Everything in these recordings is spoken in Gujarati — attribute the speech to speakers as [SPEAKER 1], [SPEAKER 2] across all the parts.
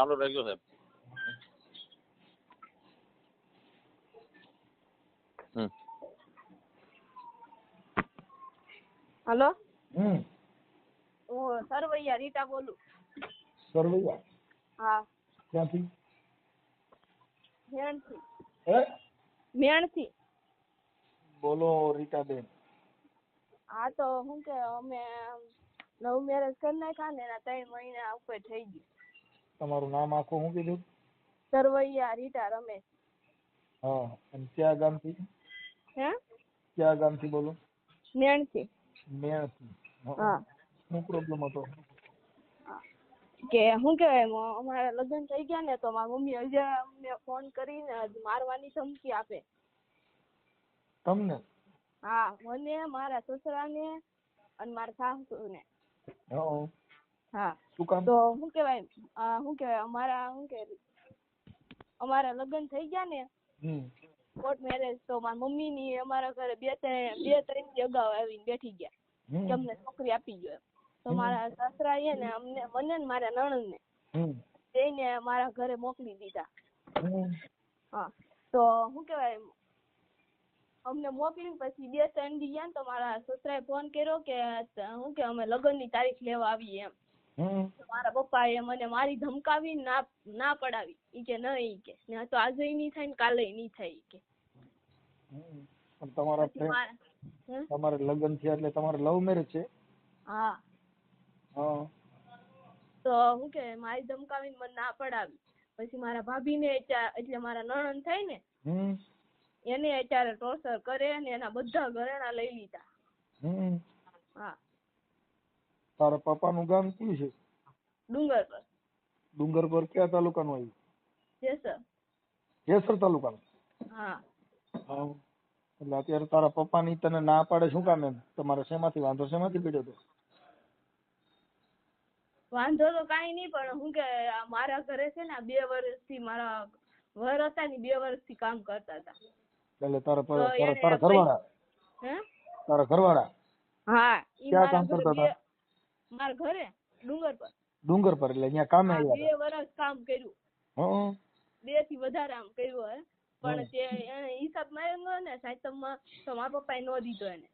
[SPEAKER 1] ચાલુ રાખ્યો સાહેબ. હમ.
[SPEAKER 2] હલો?
[SPEAKER 3] હમ.
[SPEAKER 2] હું સરવૈયા રીટા બોલું.
[SPEAKER 3] સરવૈયા?
[SPEAKER 2] હા.
[SPEAKER 3] ક્યાંથી?
[SPEAKER 2] મેણથી.
[SPEAKER 3] હે?
[SPEAKER 2] મેણથી.
[SPEAKER 3] બોલો રીટાબેન.
[SPEAKER 2] હા તો શું કે અમે નવ મેરેજ કરી નાખ્યા ને એના ત્રણ મહિના ઉપર થઈ ગયું.
[SPEAKER 3] તમારું નામ આખું શું કીધું?
[SPEAKER 2] સરવૈયા રીટા રમેશ.
[SPEAKER 3] હા અને ક્યાં ગામથી?
[SPEAKER 2] હે?
[SPEAKER 3] ક્યાં ગામથી બોલો?
[SPEAKER 2] મેણથી.
[SPEAKER 3] મેણથી. હં.
[SPEAKER 2] હા.
[SPEAKER 3] શું પ્રોબ્લેમ હતો?
[SPEAKER 2] કે શું કહેવાય અમારા લગ્ન થઈ ગયા ને તો મારી મમ્મી હજી અમને ફોન કરીને મારવાની ધમકી આપે.
[SPEAKER 3] તમને?
[SPEAKER 2] હા મને મારા સસરાને અને મારા સાસુને.
[SPEAKER 3] હં.
[SPEAKER 2] હા તો શું કેવાય હું શું કહેવાય અમારા શું કે અમારા લગ્ન થઈ ગયા ને કોર્ટ મેરેજ તો મારી મમ્મી ની અમારા ઘરે બે ત્રણ બે ત્રણ દી અગાઉ આવીને બેઠી ગયા. કે અમને છોકરી આપી ગયો એમ. તો મારા સસરા એ ને અમને મને ને મારા નણંદ ને બેયને મારા ઘરે મોકલી દીધા. હા. તો શું કેવાય અમને મોકલી પછી બે ત્રણ દી ગયા ને તો મારા સસરાએ ફોન કર્યો કે શું કે અમે લગ્નની તારીખ લેવા આવીએ એમ.
[SPEAKER 3] હમ.
[SPEAKER 2] પપ્પા એ મને મારી ધમકાવી ના ના પડાવી. ઈ કે નહીં ઈ કે. ને તો આજે નહીં થાય ને કાલે નહીં થાય ઈ કે.
[SPEAKER 3] તમારા
[SPEAKER 2] મારા?
[SPEAKER 3] તમારે લગ્ન થયા એટલે તમારે લવ મેરેજ છે?
[SPEAKER 2] હા.
[SPEAKER 3] હા.
[SPEAKER 2] તો હું કે મારી ધમકાવીને મને ના પડાવી. પછી મારા ભાભીને ને એટલે મારા નણંદ થાય ને
[SPEAKER 3] હમ.
[SPEAKER 2] એને અત્યારે ટોર્ચર કરે ને એના બધા ઘરેણા લઈ લીધા. હા.
[SPEAKER 3] તારા પપ્પાનું ગામ કયું છે?
[SPEAKER 2] ડુંગર પર
[SPEAKER 3] ડુંગર પર કયા તાલુકાનું આવ્યું?
[SPEAKER 2] જેસર.
[SPEAKER 3] જેસર તાલુકાનું?
[SPEAKER 2] હા.
[SPEAKER 3] હા. એટલે અત્યારે તારા પપ્પાની તને ના પાડે શું કામ એમ? તમારે શેમાંથી? વાંધો શેમાંથી પડ્યો તો?
[SPEAKER 2] વાંધો તો કાંઈ નહીં પણ શું કે મારા ઘરે છે ને બે વર્ષથી મારા વર હતા ને બે વર્ષથી કામ કરતા હતા.
[SPEAKER 3] એટલે તારા તારા ઘરવાળા?
[SPEAKER 2] હે?
[SPEAKER 3] તારા ઘરવાળા?
[SPEAKER 2] હા
[SPEAKER 3] ક્યાં કામ કરતા
[SPEAKER 2] બે મારા ઘરે ડુંગર પર.
[SPEAKER 3] ડુંગર પર એટલે અહીંયા કામે આવ્યા
[SPEAKER 2] બે વર્ષ કામ કર્યું.
[SPEAKER 3] હં.
[SPEAKER 2] બેથી વધારે આમ કર્યું હે પણ તે એને હિસાબ માંગ્યો ને સાતમમાં તો મારા પપ્પાએ નો દીધો એને.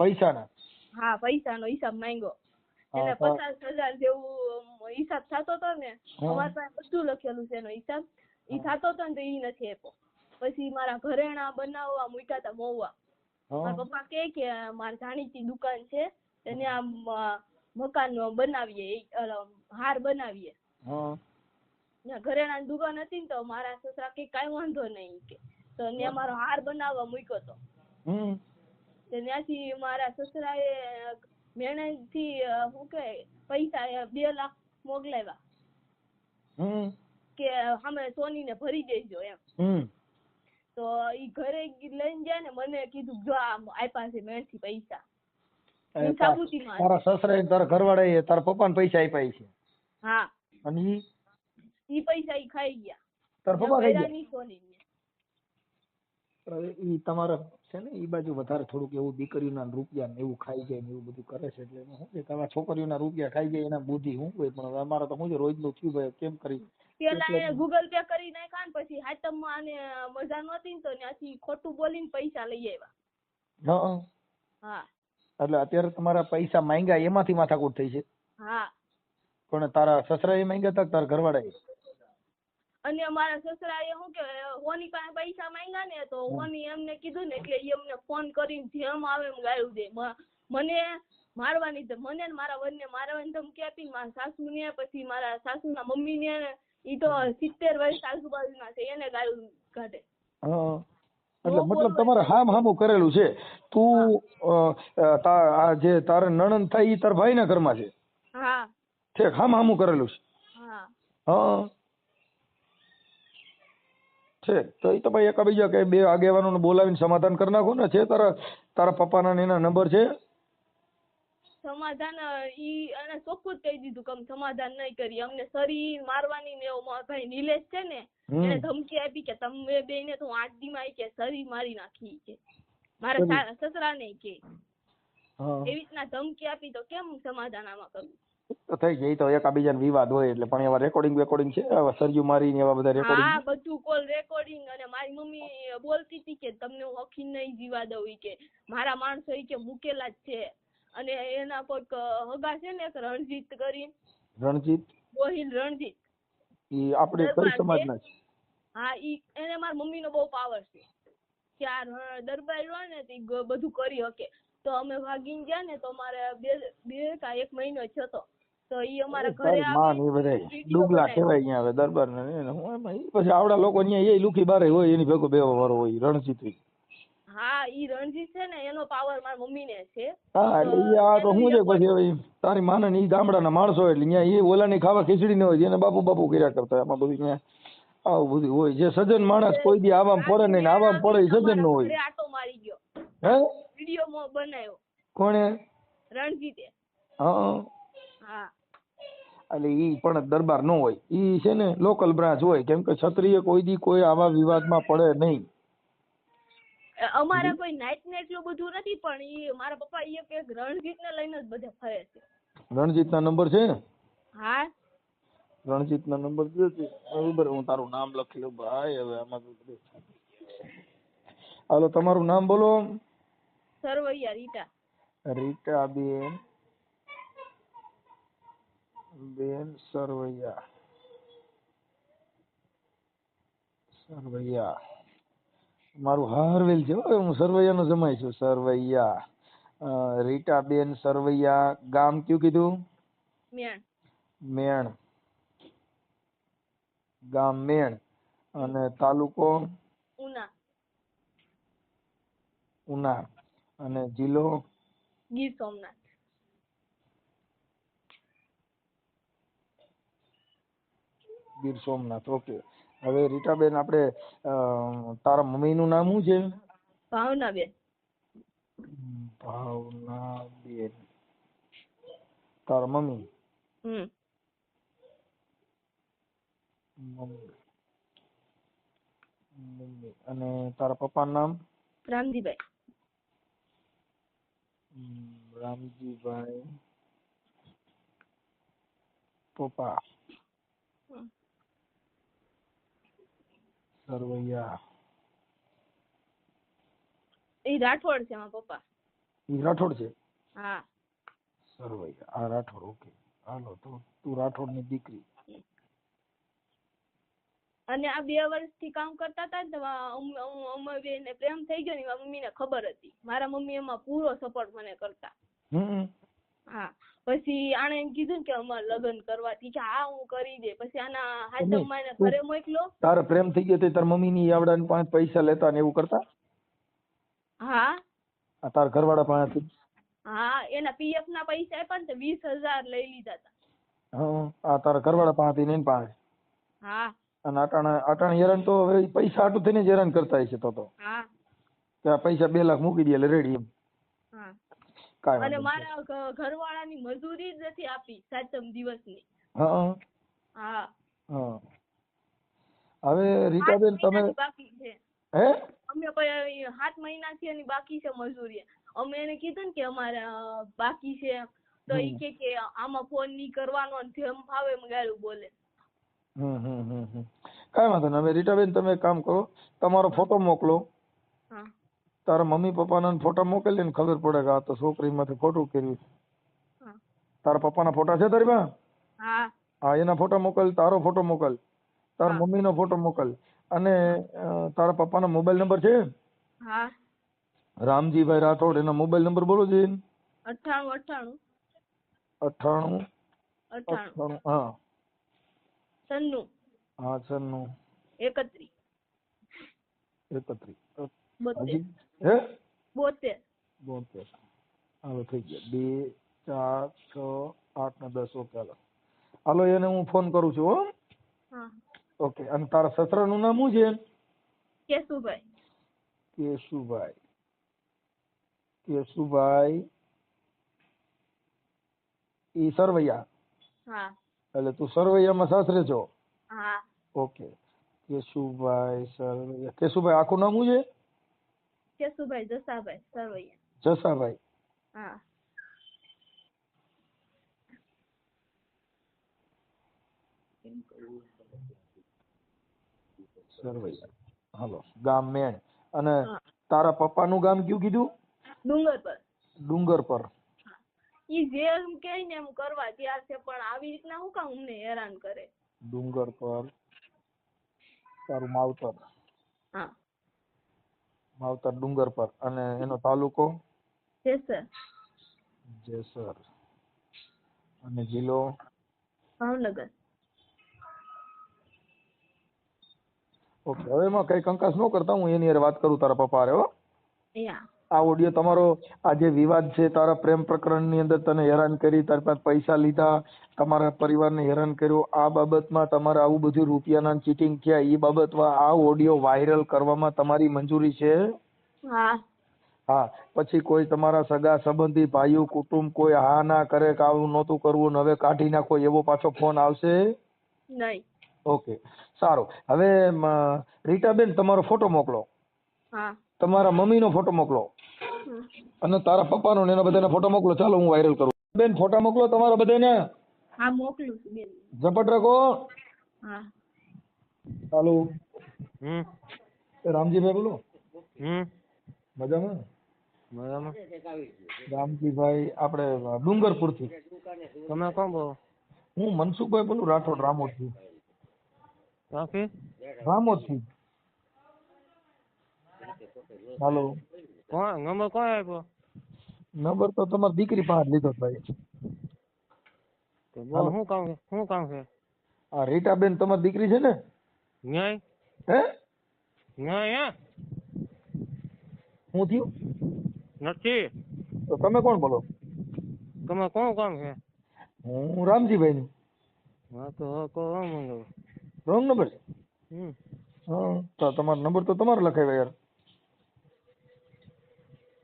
[SPEAKER 3] પૈસાના?
[SPEAKER 2] હા પૈસાનો હિસાબ માંગ્યો.
[SPEAKER 3] એટલે
[SPEAKER 2] પચાસ હજાર જેવું હિસાબ થતો હતો ને. અમારી પાસે બધું લખેલું છે એનો હિસાબ. ઈ થતો હતો ને તો ઈ નથી આપ્યો. પછી મારા ઘરેણા બનાવવા મૂક્યા હતા મોવા મારા પપ્પા કે કે મારી જાણીતી દુકાન છે. તેને આમ મકાન બનાવીએ હાર બનાવીએ. ઘરેણાની દુકાન હતી ને તો મારા સસરા કે કઈ વાંધો નહીં કે. તો ત્યાં મારો હાર બનાવવા મૂક્યો તો. ત્યાંથી મારા સસરાએ મેણેથી શું કે પૈસા બે લાખ મોકલાવ્યા.
[SPEAKER 3] હમ.
[SPEAKER 2] કે સોની ને ભરી દેજો એમ.
[SPEAKER 3] હમ.
[SPEAKER 2] તો ઈ ઘરે લઈને જાય ને મને કીધું જો આ આપ્યા છે મેણથી પૈસા. હું
[SPEAKER 3] તારા સસરાએ ને તારા ઘરવાળાએ તારા પપ્પાને પૈસા આપ્યા છે.
[SPEAKER 2] હા.
[SPEAKER 3] અને ઈ?
[SPEAKER 2] ઈ પૈસા ઈ ખાઈ ગયા.
[SPEAKER 3] તારા પપ્પા ખાઈ ગયા? ઈ તમારા છે ને ઈ બાજુ વધારે થોડુંક એવું દીકરીઓના રૂપિયા ને એવું ખાઈ જાય ને એવું બધું કરે છે એટલે શું છે તમારા છોકરીઓના રૂપિયા ખાઈ જાય એના બુદ્ધિ શું હોય? પણ અમારે તો શું છે રોજનું થયું ભાઈ કેમ કરી?
[SPEAKER 2] પેલા એને ગૂગલ પે કરી નાખ્યા ને પછી હાતમમાં આને મજા નહોતી ને તો ત્યાંથી ખોટું બોલીને પૈસા લઈ આવ્યા.
[SPEAKER 3] હં. એટલે અત્યારે તમારા પૈસા માંગ્યા એમાંથી માથાકૂટ થઈ છે.
[SPEAKER 2] હા.
[SPEAKER 3] પણ તારા સસરાએ માંગ્યા હતા તારા ઘરવાળા એ
[SPEAKER 2] અને અમારા સસરાએ શું કે હોની પાસે પૈસા માંગ્યા ને તો હોની એમને કીધું ને એટલે એ અમને ફોન કરીને જેમ આવે એમ ગાળું દે મને મારવાની મને ને મારા વરને મારવાની ધમકી આપી મારા સાસુને પછી મારા સાસુ ના મમ્મી ને ઈ તો સિત્તેર વર્ષ આજુબાજુના છે એને ગાળું કાઢે
[SPEAKER 3] હં. એટલે મતલબ તમારે હામ હામું કરેલું છે. તું આ જે તારે નણંદ થાય ઈ તારા ભાઈના ઘરમાં છે.
[SPEAKER 2] હા.
[SPEAKER 3] ઠેક હામ હામું કરેલું છે.
[SPEAKER 2] હા.
[SPEAKER 3] છે તો એ તો ભાઈ એકબીજા કે બે આગેવાનોને બોલાવીને સમાધાન કરી નાખો ને. છે તારા તારા પપ્પાના ને એના નંબર છે
[SPEAKER 2] સમાધાન ઈ એને ચોખ્ખું જ કહી દીધું કે અમે સમાધાન નહીં કરીએ. અમને સરી મારવાની ને એવો મારો ભાઈ નિલેશ છે ને એને ધમકી આપી કે તમે બે ને તો હું આઠ દી માં કે સરી મારી નાખી કે. મારા સસરા ને કે. એવી રીતના ધમકી આપી તો કેમ સમાધાન આમાં કરું
[SPEAKER 3] તો થઈ જાય તો એકાબીજાને વિવાદ હોય એટલે પણ એવા રેકોર્ડિંગ રેકોર્ડિંગ છે? આવા સરજુ મારીને એવા બધા
[SPEAKER 2] હા બધું કોલ રેકોર્ડિંગ અને મારી મમ્મી બોલતી હતી કે તમને હું હખી નહીં જીવા દઉં કે. મારા માણસો એ કે મૂકેલા જ છે. અને એના કોઈક હગા છે ને એક રણજીત કરી.
[SPEAKER 3] રણજીત?
[SPEAKER 2] ગોહિલ રણજીત.
[SPEAKER 3] ઈ આપણે કઈ? સમાજના છે?
[SPEAKER 2] હા ઈ એને મારી મમ્મીનો બહુ પાવર છે. કે આ દરબાર હોય ને તે બધું કરી શકે તો અમે ભાગીને ગયા ને તો મારે બે બે કા એક મહિનો છે તો તો ઈ અમારા ઘરે
[SPEAKER 3] તારી માં ને
[SPEAKER 2] આવી
[SPEAKER 3] એ બધાય ડુગલા કહેવાય અહીંયા હવે દરબાર ને. હું એમાં પછી આવડા લોકો અહીંયા એ લુખી બારે હોય એની ભેગો બે વરો હોય રણજીત.
[SPEAKER 2] હા ઈ રણજીત છે ને એનો પાવર મારી મમ્મીને છે.
[SPEAKER 3] હા એટલે ઈ આ તો શું છે પછી હવે તારી માને ને ઈ ગામડાના માણસો એટલે અહીંયા ઈ ઓલાની ખાવા ખીચડી ન હોય એને બાપુ બાપુ કર્યા કરતા. એમાં બધું ત્યાં આવું બધું હોય. જે સજ્જન માણસ કોઈ દી આવામ પડે નહીં ને આવામ પડે સજન નો હોય.
[SPEAKER 2] આટો મારી ગયો.
[SPEAKER 3] હે?
[SPEAKER 2] વીડિયો બનાવ્યો.
[SPEAKER 3] કોણે?
[SPEAKER 2] રણજીતે.
[SPEAKER 3] હા.
[SPEAKER 2] હા.
[SPEAKER 3] એટલે ઈ પણ દરબાર નો હોય. ઈ છે ને લોકલ બ્રાન્ચ હોય. કેમ કે ક્ષત્રિય કોઈ દી કોઈ આવા વિવાદમાં પડે નહીં.
[SPEAKER 2] અમારે કોઈ નાઈટ ને એટલું બધું નથી પણ ઈ મારા પપ્પા ઈ એક રણજીત ને લઈને જ બધા ફરે છે.
[SPEAKER 3] રણજીતના નંબર છે
[SPEAKER 2] હા.
[SPEAKER 3] રણજીતના નંબર જો છે બરાબર હું તારું નામ લખી લઉં. ભાઈ હવે આમાં તો હાલો તમારું નામ બોલો
[SPEAKER 2] સરવૈયા રીટા.
[SPEAKER 3] રીટાબેન બેન સરવૈયા. સરવૈયા. મારું હારવેલ છે હો, હું સરવૈયાનો જમાઈ છું. સરવૈયા. રીટાબેન સરવૈયા. ગામ કયું કીધું?
[SPEAKER 2] મેણ.
[SPEAKER 3] મેણ. ગામ મેણ. અને તાલુકો?
[SPEAKER 2] ઉના.
[SPEAKER 3] ઉના. અને જિલ્લો?
[SPEAKER 2] ગીર સોમનાથ.
[SPEAKER 3] ગીર સોમનાથ. ઓકે. હવે રીટાબેન આપણે તારા મમ્મીનું નામ શું છે?
[SPEAKER 2] ભાવના બેન
[SPEAKER 3] ભાવનાબેન. તારા મમ્મી?
[SPEAKER 2] હમ.
[SPEAKER 3] મમ્મી. મમ્મી. અને તારા પપ્પાનું નામ?
[SPEAKER 2] રામજીભાઈ.
[SPEAKER 3] રામજીભાઈ પપ્પા. સરવૈયા.
[SPEAKER 2] ઈ રાઠોડ છે મારા પપ્પા.
[SPEAKER 3] ઈ રાઠોડ છે?
[SPEAKER 2] હા.
[SPEAKER 3] સરવૈયા આ રાઠોડ ઓકે. હાલો તો તું રાઠોડની દીકરી.
[SPEAKER 2] અને આ બે વર્ષથી કામ કરતા હતા ને તો આ ને પ્રેમ થઈ ગયો ને મારા મમ્મીને ખબર હતી. મારા મમ્મી એમાં પૂરો સપોર્ટ મને કરતા. હા. પછી આણે એમ કીધું ને કે અમારે લગ્ન કરવા થી કે હા હું કરી દે. પછી આના હાથમાં એને ઘરે મોકલો.
[SPEAKER 3] તારે પ્રેમ થઈ ગયો તો તાર મમ્મીની આવડા પાસે પૈસા લેતા ને એવું કરતા?
[SPEAKER 2] હા.
[SPEAKER 3] તાર ઘરવાળા પાસેથી?
[SPEAKER 2] હા એના પીએફ ના પૈસા આપ્યા ને વીસ હજાર લઈ લીધા હતા
[SPEAKER 3] હા આ તારા ઘરવાળા પાસેથી ને પાસે?
[SPEAKER 2] હા.
[SPEAKER 3] અને અટાણે અટાણે હેરાન તો હવે પૈસા આટું થઈને જ હેરાન કરતા હશે તો તો.
[SPEAKER 2] હા.
[SPEAKER 3] પૈસા બે લાખ મૂકી દે એટલે રેડી એમ.
[SPEAKER 2] અને મારા ઘરવાળાની મજૂરી જ નથી આપી સાતમ દિવસની.
[SPEAKER 3] હા.
[SPEAKER 2] હા.
[SPEAKER 3] હા. હવે રીટાબેન તમે
[SPEAKER 2] બાકી છે.
[SPEAKER 3] હે?
[SPEAKER 2] અમે કોઈ સાત મહિનાથી એની બાકી છે મજૂરી. અમે એને કીધું ને કે અમારે બાકી છે તો
[SPEAKER 3] એ
[SPEAKER 2] કે કે આમાં ફોન નહીં કરવાનો ને જેમ ફાવે એમ ગાળું બોલે.
[SPEAKER 3] હમ હમ હમ કઈ કાંઈ વાંધો નહીં. હવે રીટાબેન તમે કામ કરો. તમારો ફોટો મોકલો.
[SPEAKER 2] હા.
[SPEAKER 3] તારા મમ્મી પપ્પાના ફોટા મોકલી ને ખબર પડે કે આ તો છોકરી માંથી ખોટું કર્યું તારા પપ્પાના ફોટા છે તારી પાસે?
[SPEAKER 2] હા.
[SPEAKER 3] એના ફોટા મોકલ તારો ફોટો મોકલ. તારા
[SPEAKER 2] મમ્મી
[SPEAKER 3] મમ્મીનો ફોટો મોકલ. અને તારા પપ્પાનો મોબાઈલ નંબર છે? રામજીભાઈ રાઠોડ એનો મોબાઈલ નંબર બોલો છે
[SPEAKER 2] અઠાણું
[SPEAKER 3] અઠાણું.
[SPEAKER 2] અઠાણું?
[SPEAKER 3] અઠાણું. હા.
[SPEAKER 2] સન્નું
[SPEAKER 3] હા છન્નું.
[SPEAKER 2] એકત્રીસ.
[SPEAKER 3] એકત્રીસ. હે?
[SPEAKER 2] બોતેર.
[SPEAKER 3] બોતેર. હાલો થઈ ગયા. બે ચાર છ આઠ ને દસ ઓકે હાલો. હાલો એને હું ફોન કરું છું હો. ઓકે અને તારા સસરાનું નામ શું છે?
[SPEAKER 2] કેશુભાઈ.
[SPEAKER 3] કેશુભાઈ. કેશુભાઈ. ઈ સરવૈયા?
[SPEAKER 2] હા.
[SPEAKER 3] એટલે તું સરવૈયામાં સાસરે છો?
[SPEAKER 2] હા.
[SPEAKER 3] ઓકે. કેશુભાઈ સરવૈયા. કેશુભાઈ આખું નામ શું છે?
[SPEAKER 2] જસુભાઈ જસાભાઈ સરવૈયા.
[SPEAKER 3] જસાભાઈ.
[SPEAKER 2] હા.
[SPEAKER 3] ગામ મેણ. અને તારા પપ્પાનું ગામ કયું કીધું?
[SPEAKER 2] ડુંગર પર.
[SPEAKER 3] ડુંગર પર.
[SPEAKER 2] ઈ જે એમ કે એમ કરવા ત્યાર છે પણ આવી રીતના હું કામ અમને હેરાન કરે.
[SPEAKER 3] ડુંગર પર. તારું માવતર.
[SPEAKER 2] હા.
[SPEAKER 3] માવતર ડુંગર પર અને એનો તાલુકો?
[SPEAKER 2] જેસર.
[SPEAKER 3] જેસર. અને જિલ્લો?
[SPEAKER 2] ભાવનગર.
[SPEAKER 3] ઓકે હવે એમાં કઈ કંકાસ ન કરતા હું એની હારે વાત કરું તારા પપ્પા હારે હો.
[SPEAKER 2] યા.
[SPEAKER 3] આ ઓડિયો તમારો આ જે વિવાદ છે તારા પ્રેમ પ્રકરણની અંદર તને હેરાન કરી તારી પાસે પૈસા લીધા તમારા પરિવારને હેરાન કર્યો આ બાબતમાં તમારે આવું બધું રૂપિયાના ચીટિંગ થયા એ બાબતમાં આ ઓડિયો વાયરલ કરવામાં તમારી મંજૂરી છે?
[SPEAKER 2] હા.
[SPEAKER 3] હા. પછી કોઈ તમારા સગા સંબંધી ભાઈઓ કુટુંબ કોઈ હા ના કરે કે આવું નહોતું કરવું નવે હવે કાઢી નાખો એવો પાછો ફોન આવશે?
[SPEAKER 2] નહીં.
[SPEAKER 3] ઓકે. સારું. હવે રીટાબેન તમારો ફોટો મોકલો.
[SPEAKER 2] હા.
[SPEAKER 3] તમારા મમ્મીનો ફોટો મોકલો. અને તારા પપ્પાનો ને એના બધાના ફોટો મોકલો. ચાલો હું વાયરલ કરું. બેન ફોટા મોકલો તમારા બધાને.
[SPEAKER 2] હા મોકલું છું બેન.
[SPEAKER 3] ઝપટ રાખો.
[SPEAKER 2] હા.
[SPEAKER 3] ચાલો.
[SPEAKER 1] હમ.
[SPEAKER 3] રામજીભાઈ બોલો.
[SPEAKER 1] હમ.
[SPEAKER 3] મજામાં?
[SPEAKER 1] બરાબર
[SPEAKER 3] રામજીભાઈ આપણે ડુંગરપુરથી
[SPEAKER 1] તમે કોણ બોલો?
[SPEAKER 3] હું મનસુખભાઈ બોલું રાઠોડ રામોદથી
[SPEAKER 1] કાકી
[SPEAKER 3] રામોદથી હાલો.
[SPEAKER 1] કોણ? નંબર કોણ આપ્યો?
[SPEAKER 3] નંબર તો તમારી દીકરી પાસે લીધો ભાઈ.
[SPEAKER 1] શું કામ શું કામ છે?
[SPEAKER 3] આ રીટાબેન તમારી દીકરી છે ને?
[SPEAKER 1] ન્યાય?
[SPEAKER 3] હે?
[SPEAKER 1] ન્યાય હે?
[SPEAKER 3] થયું?
[SPEAKER 1] નથી.
[SPEAKER 3] તો તમે કોણ બોલો?
[SPEAKER 1] તમે કોણ કામ છે?
[SPEAKER 3] હું રામજીભાઈ નું
[SPEAKER 1] હા તો કો
[SPEAKER 3] રોંગ નંબર છે?
[SPEAKER 1] હમ.
[SPEAKER 3] હા તો તમારો નંબર તો તમારે લખાવ્યો યાર.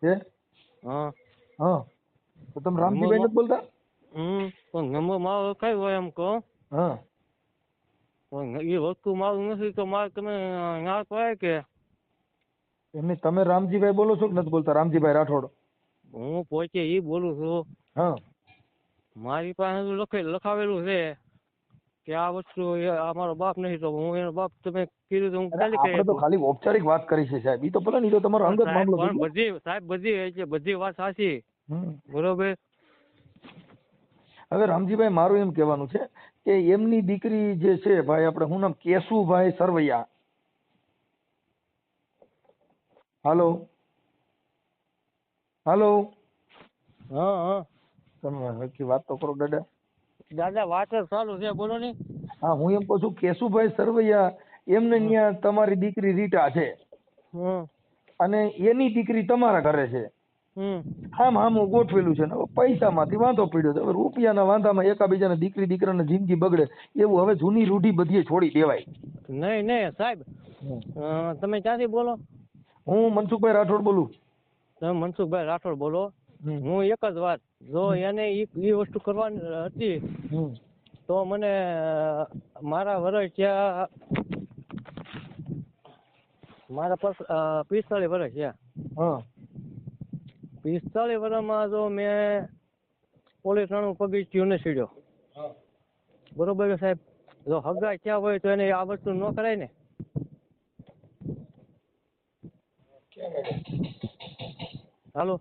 [SPEAKER 1] હા?
[SPEAKER 3] હા. તો તમે રામજીભાઈ નથી બોલતા?
[SPEAKER 1] હમ. પણ ગમો મારો કઈ હોય એમ કહો.
[SPEAKER 3] હા.
[SPEAKER 1] એ વસ્તુ મારું નથી તો મારે તમે ના કહે કે.
[SPEAKER 3] એમની તમે રામજીભાઈ બોલો છો કે નથી બોલતા? રામજીભાઈ રાઠોડ.
[SPEAKER 1] હું પોચે એ બોલું છું.
[SPEAKER 3] હા.
[SPEAKER 1] મારી પાસે લખેલું લખાવેલું છે. કે આ વસ્તુ અમારો બાપ નહીં તો હું એનો બાપ તમે કીધું તો હું ખાલી
[SPEAKER 3] આપણે તો ખાલી ઔપચારિક વાત કરી છે સાહેબ. ઈ તો ભલે નહીં તો તમારો અંગત મામલો
[SPEAKER 1] પણ બધી સાહેબ બધી છે બધી વાત સાચી. બરોબર?
[SPEAKER 3] હવે રામજીભાઈ મારું એમ કહેવાનું છે કે એમની દીકરી જે છે ભાઈ આપણે હું નામ કેશુભાઈ સરવૈયા. હાલો? હાલો?
[SPEAKER 1] હા હા.
[SPEAKER 3] તમે હકી વાત તો કરો દાદા.
[SPEAKER 1] દાદા વાત જ ચાલુ છે બોલો ને.
[SPEAKER 3] હા હું એમ કહું છું કેશુભાઈ સરવૈયા એમને ત્યાં તમારી દીકરી રીટા છે. અને એની દીકરી તમારા ઘરે છે. આમ આમ ગોઠવેલું છે ને પૈસામાંથી વાંધો પડ્યો છે. હવે રૂપિયાના વાંધામાં એકાબીજાને દીકરી દીકરાને જિંદગી બગડે એવું હવે જૂની રૂઢી બધીએ છોડી દેવાય.
[SPEAKER 1] નહીં નહીં સાહેબ તમે ક્યાંથી બોલો?
[SPEAKER 3] હું મનસુખભાઈ રાઠોડ બોલું.
[SPEAKER 1] તમે મનસુખભાઈ રાઠોડ બોલો. હું એક જ વાત જો એને એ વસ્તુ કરવાની હતી તો મને મારા વર્ષ ત્યાં મારા પર પિસ્તાળીસ વર્ષ
[SPEAKER 3] હા.
[SPEAKER 1] પિસ્તાળીસ વર્ષમાં જો મેં પોલીસ થાણું પગથિયું ને સીડ્યો. બરોબર સાહેબ? જો હગા ક્યાં હોય તો એને આ વસ્તુ ન કરાય ને? હાલો.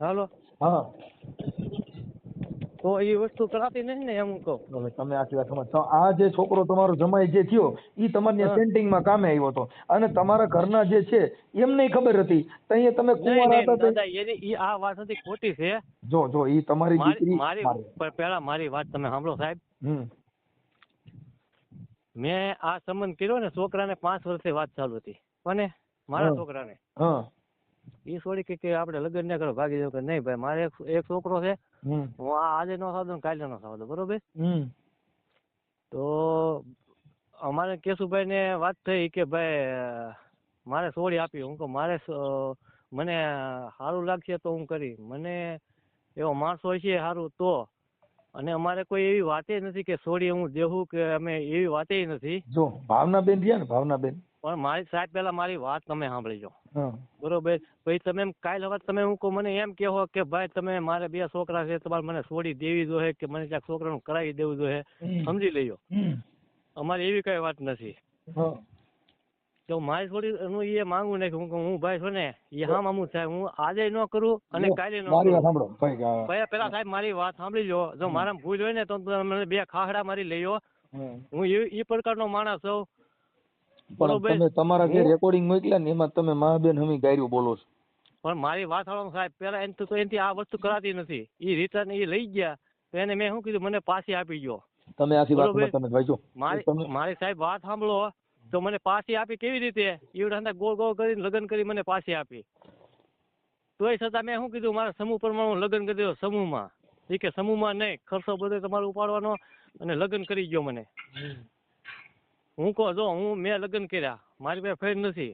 [SPEAKER 1] હાલો.
[SPEAKER 3] હા.
[SPEAKER 1] તો એ વસ્તુ કરાતી નહીં ને એમ કહું.
[SPEAKER 3] હવે તમે આખી વાત સમજ આ જે છોકરો તમારો જમાઈ જે થયો એ તમારે સેન્ટિંગમાં કામે આવ્યો હતો. અને તમારા ઘરના જે છે એમને ખબર હતી. તઈએ તમે કુંવારા હતા તો
[SPEAKER 1] એ આ વાત હતી ખોટી છે.
[SPEAKER 3] જો જો એ તમારી
[SPEAKER 1] મારી
[SPEAKER 3] દીકરી
[SPEAKER 1] મારી. પહેલા મારી વાત તમે સાંભળો સાહેબ. મેં આ સંબંધ કર્યો ને છોકરાને પાંચ વર્ષથી વાત ચાલુ હતી. કોને? મારા. છોકરાને?
[SPEAKER 3] હા.
[SPEAKER 1] એ છોડી કે કે આપણે લગ્ન ના કરો ભાગી જાવ કે નહીં ભાઈ મારે એક એક છોકરો છે. હું આજે નો સાધો કાલે નો સાધો બરોબર? તો અમારે કેશુભાઈ ને વાત થઈ કે ભાઈ મારે સોળી આપી. હું કહું મારે મને સારું લાગશે તો હું કરી. મને એવો માણસો છે સારું તો. અને અમારે કોઈ એવી વાતે નથી કે સોળી હું દેવું કે અમે એવી વાતે નથી.
[SPEAKER 3] જો ભાવનાબેન રહ્યા ને ભાવનાબેન.
[SPEAKER 1] પણ મારી સાહેબ પહેલા મારી વાત તમે સાંભળી બરોબર? પછી તમે એમ કાલ હવે તમે હું કહું મને એમ કહો કે ભાઈ તમે મારે બે છોકરા છે તમારે મને છોડી દેવી જોઈએ કે મને ક્યાંક છોકરાનું કરાવી દેવું જોઈએ? સમજી લેજો અમારે એવી કઈ વાત નથી. તો મારી છોડી હું એ માંગુ ને કે હું હું ભાઈ છો ને એ હા મામું સાહેબ હું આજે ન કરું અને કાલે ન
[SPEAKER 3] મારી વાત સાંભળો. ભાઈ
[SPEAKER 1] પેલા સાહેબ મારી વાત સાંભળી લો જો મારા ભૂલ હોય ને તો મને બે ખાખડા મારી લઈયો હું એ એ પ્રકારનો માણસ છું
[SPEAKER 3] પણ તમે તમારા જે રેકોર્ડિંગ મોકલ્યા ને એમાં તમે મહાબેન હમી ગાયરું બોલો છો.
[SPEAKER 1] પણ મારી વાત સાંભળો સાહેબ પેલા એને તો એનથી આ વસ્તુ કરાતી નથી. એ રિટર્ન એ લઈ ગયા તો એને મેં શું કીધું? મને પાછી આપી ગયો
[SPEAKER 3] તમે આખી વાત તમે ભાઈ
[SPEAKER 1] મારી મારી સાહેબ વાત સાંભળો તો મને પાછી આપી કેવી રીતે? ઈવડે અંદર ગોળ ગોળ કરીને લગ્ન કરી મને પાછી આપી. તોય છતાં મેં શું કીધું? મારા સમૂહ પ્રમાણે હું લગ્ન કરી દો સમૂહમાં. એ કે સમૂહમાં નહીં ખર્ચો બધો તમારે ઉપાડવાનો અને લગ્ન કરી ગયો મને. હું કહું જો હું મેં લગ્ન કર્યા મારી પાસે ફેર નથી.